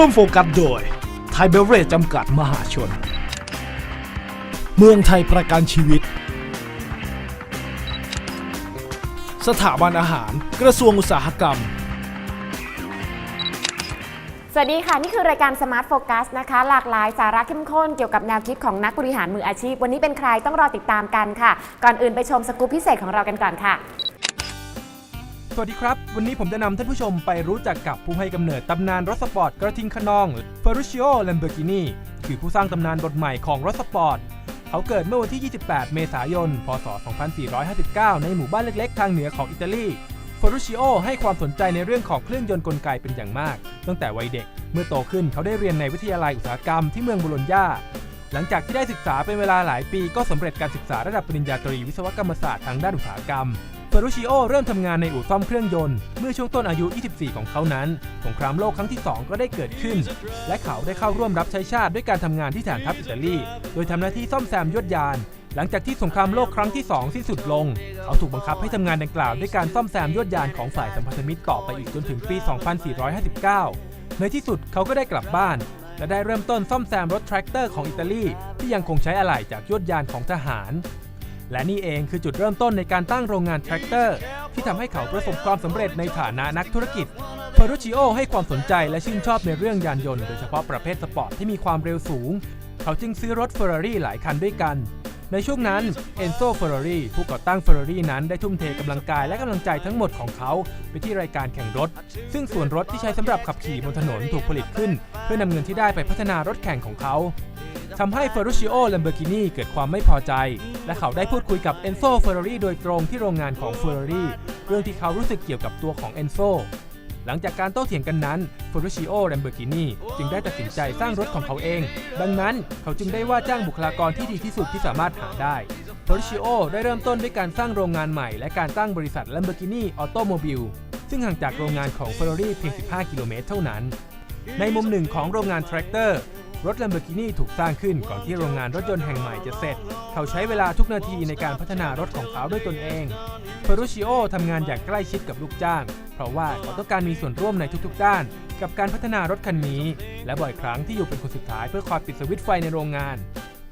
ร่วมโฟกัสโดยไทยเบเวอเรจจำกัดมหาชน เมืองไทยประกันชีวิต สถาบันอาหารกระทรวงอุตสาหกรรม สวัสดีค่ะ นี่คือรายการ Smart Focus นะคะ หลากหลายสาระเข้มข้นเกี่ยวกับแนวคิดของนักบริหารมืออาชีพ วันนี้เป็นใครต้องรอติดตามกันค่ะ ก่อนอื่นไปชมสกู๊ปพิเศษของเรากันก่อนค่ะ สวัสดีครับ วันนี้ผมจะนำท่านผู้ชมไปรู้จักกับผู้ให้กำเนิดตำนานรถสปอร์ตกระทิงขนองเฟอร์ u ชิโอแลมเบอร์กินีคือผู้สร้างตำนานบทใหม่ของรถสปอร์ต เขาเกิดเมื่อวันที่ 28 เมษายน พศ 2459 ในหมู่บ้านเล็กๆ ทางเหนือของอิตาลีเฟอร์ u ชิโอให้ความสนใจในเรื่องของเครื่องยนต์กลไกเป็นอย่างมาก ตั้งแต่วัยเด็ก เมื่อโตขึ้นเขาได้เรียนในวิทยาลัยอุตสาหกรรมที่เมืองบโลญญาหลังจากที่ได้ศึกษาเป็นเวลาหลายปีก็สำเร็จการศึกษาระดับปริญญาตรีวิศวกรรมศาสตร์ทางด้านอุตสาหกรรม เฟอร์ u ชิโอเริ่มทำงานในอู่ซ่อมเครื่องยนต์ เมื่อช่วงต้นอายุ 24 ของเขานั้น สงครามโลกครั้งที่ 2 ก็ได้เกิดขึ้น และเขาได้เข้าร่วมรับใช้ชาติด้วยการทำงานที่ฐานทัพอิตาลี โดยทำหน้าที่ซ่อมแซมยวดยาน หลังจากที่สงครามโลกครั้งที่ 2 สิ้นสุดลง เขาถูกบังคับให้ทำงานดังกล่าวด้วยการซ่อมแซมยวดยานของฝ่ายสัมพันธมิตรต่อไปอีกจนถึงปี 2459 ในที่สุดเขาก็ได้กลับบ้าน และได้เริ่มต้นซ่อมแซมรถแทรกเตอร์ของอิตาลีที่ยังคงใช้อะไหล่จากยวดยานของทหาร และนี่เองคือจุดเริ่มต้นในการตั้งโรงงานแทรกเตอร์ ที่ทำให้เขาประสบความสำเร็จในฐานะนักธุรกิจเฟอร์ u ชิโอให้ความสนใจและชื่นชอบในเรื่องยานยนต์โดยเฉพาะประเภทสปอร์ตที่มีความเร็วสูง เขาจึงซื้อรถเฟอร์รารี่หลายคันด้วยกัน ในช่วงนั้นเอนโซเฟอร์รารี่ผู้ก่อตั้งเฟอร์รารี่นั้นได้ทุ่มเทกำลังกายและกำลังใจทั้งหมดของเขาไปที่รายการแข่งรถ ซึ่งส่วนรถที่ใช้สำหรับขับขี่บนถนนถูกผลิตขึ้น เพื่อนำเงินที่ได้ไปพัฒนารถแข่งของเขา ทำให้เฟอร์ u ชิโอแลมเบอร์กินีเกิดความไม่พอใจ และเขาได้พูดคุยกับเอนโซเฟอร์รารี่โดยตรงที่โรงงานของเฟอร์รารี่เรื่องที่เขารู้สึกเกี่ยวกับตัวของเอนโซหลังจากการโต้เถียงกันนั้นเฟอร์ u ชิโอแลมเบอร์กินีจึงได้ตัดสินใจสร้างรถของเขาเอง ดังนั้นเขาจึงได้ว่าจ้างบุคลากรที่ดีที่สุดที่สามารถหาได้เฟอร์ u ชิโอได้เริ่มต้นด้วยการสร้างโรงงานใหม่ และการตั้งบริษัท Lamborghini Automobile ซึ่งห่างจากโรงงานของ Ferrari เพียง 15 กิโลเมตรเท่านั้น ในมุมหนึ่งของโรงงานแทรกเตอร์ รถ Lamborghini ถูกสร้างขึ้นก่อนที่โรงงานรถยนต์แห่งใหม่จะเสร็จ เขาใช้เวลาทุกนาทีในการพัฒนารถของเขาด้วยตนเองเฟร์ u ชิโอทำงานอย่างใกล้ชิดกับลูกจ้าง เพราะว่าเขาต้องการมีส่วนร่วมในทุกๆ ด้าน กับการพัฒนารถคันนี้ และบ่อยครั้งที่อยู่เป็นคนสุดท้ายเพื่อคอยปิดสวิตช์ไฟในโรงงาน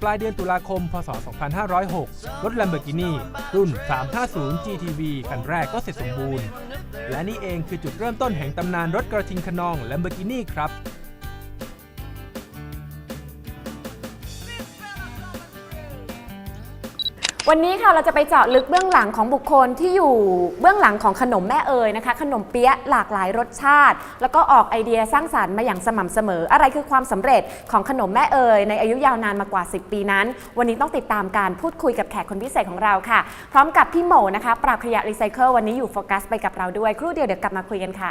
ปลายเดือนตุลาคม พศ 2506 รถ Lamborghini รุ่น 350 GTV คันแรกก็เสร็จสมบูรณ์ และนี่เองคือจุดเริ่มต้นแห่งตำนานรถกระทิงขนอง Lamborghini ครับ วันนี้ค่ะเราจะไปเจาะลึกเบื้องหลังของบุคคลที่อยู่เบื้องหลังของขนมแม่เอ๋ยนะคะ ขนมเปี๊ยะหลากหลายรสชาติ แล้วก็ออกไอเดียสร้างสารรค์มาอย่างสม่ำเสมอ อะไรคือความสำเร็จของขนมแม่เอ๋ยในอายุยาวนานมากว่า 10 ปีนั้น วันนี้ต้องติดตามการพูดคุยกับแขกคนพิเศษของเราค่ะ พร้อมกับพี่โหมนะคะ ปราบขยะรีไซเคิลวันนี้อยู่โฟกัสไปกับเราด้วย ครู่เดียวเดี๋ยวกลับมาคุยกันค่ะ